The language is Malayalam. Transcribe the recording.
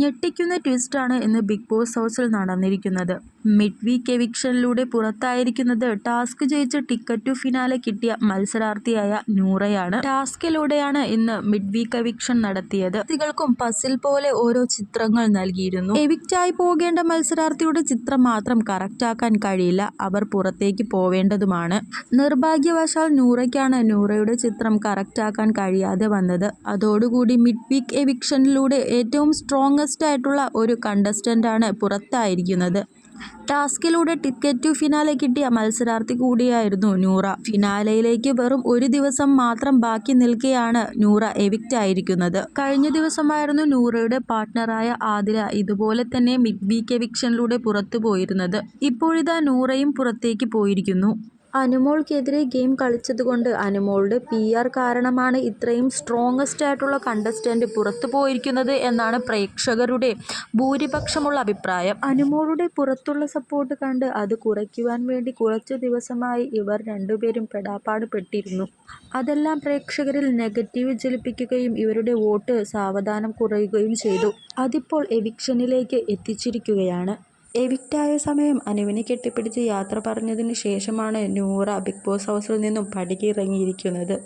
ഞെട്ടിക്കുന്ന ട്വിസ്റ്റാണ് ഇന്ന് ബിഗ് ബോസ് ഹൗസിൽ നടന്നിരിക്കുന്നത്. മിഡ് വീക്ക് എവിക്ഷനിലൂടെ പുറത്തായിരിക്കുന്നത് ടാസ്ക് ജയിച്ച് ടിക്കറ്റ് ടു ഫിനാലെ കിട്ടിയ മത്സരാർത്ഥിയായ നൂറയാണ്. ടാസ്കിലൂടെയാണ് ഇന്ന് മിഡ് വീക്ക് എവിക്ഷൻ നടത്തിയത്. കുട്ടികൾക്കും പസിൽ പോലെ ഓരോ ചിത്രങ്ങൾ നൽകിയിരുന്നു. എവിക്റ്റായി പോകേണ്ട മത്സരാർത്ഥിയുടെ ചിത്രം മാത്രം കറക്റ്റാക്കാൻ കഴിയില്ല. അവർ പുറത്തേക്ക് പോവേണ്ടതുമാണ്. നിർഭാഗ്യവശാൽ നൂറയ്ക്കാണ് നൂറയുടെ ചിത്രം കറക്റ്റാക്കാൻ കഴിയാതെ വന്നത്. അതോടുകൂടി മിഡ് വീക്ക് എവിക്ഷനിലൂടെ ഏറ്റവും സ്ട്രോങ്ങസ്റ്റായിട്ടുള്ള ഒരു കണ്ടസ്റ്റന്റാണ് പുറത്തായിരിക്കുന്നത്. ടാസ്കിലൂടെ ടിക്കറ്റ് ടു ഫിനാലെ കിട്ടിയ മത്സരാർത്ഥി കൂടിയായിരുന്നു നൂറ. ഫിനാലയിലേക്ക് വെറും ഒരു ദിവസം മാത്രം ബാക്കി നിൽക്കെയാണ് നൂറ എവിക്റ്റ് ആയിരിക്കുന്നത് കഴിഞ്ഞ ദിവസമായിരുന്നു നൂറയുടെ പാർട്ട്ണറായ ആദില ഇതുപോലെ തന്നെ മിഡ് വീക്ക് എവിക്ഷനിലൂടെ പുറത്തു പോയിരുന്നത്. ഇപ്പോഴിതാ നൂറയും പുറത്തേക്ക് പോയിരിക്കുന്നു. അനുമോൾക്കെതിരെ ഗെയിം കളിച്ചതുകൊണ്ട് അനുമോളുടെ പി ആർ കാരണമാണ് ഇത്രയും സ്ട്രോങ്ങസ്റ്റായിട്ടുള്ള കണ്ടസ്റ്റന്റ് പുറത്തു പോയിരിക്കുന്നത് എന്നാണ് പ്രേക്ഷകരുടെ ഭൂരിപക്ഷമുള്ള അഭിപ്രായം. അനുമോളുടെ പുറത്തുള്ള സപ്പോർട്ട് കണ്ട് അത് കുറയ്ക്കുവാൻ വേണ്ടി കുറച്ചു ദിവസമായി ഇവർ രണ്ടുപേരും പെടാപ്പാട് പെട്ടിരുന്നു. അതെല്ലാം പ്രേക്ഷകരിൽ നെഗറ്റീവ് ജലിപ്പിക്കുകയും ഇവരുടെ വോട്ട് സാവധാനം കുറയുകയും ചെയ്തു. അതിപ്പോൾ എവിക്ഷനിലേക്ക് എത്തിച്ചിരിക്കുകയാണ്. എവിക്റ്റായ സമയം അനുവിനെ കെട്ടിപ്പിടിച്ച് യാത്ര പറഞ്ഞതിന് ശേഷമാണ് നൂറ ബിഗ് ബോസ് ഹൗസിൽ നിന്നും പടിയിറങ്ങിയിരിക്കുന്നത്.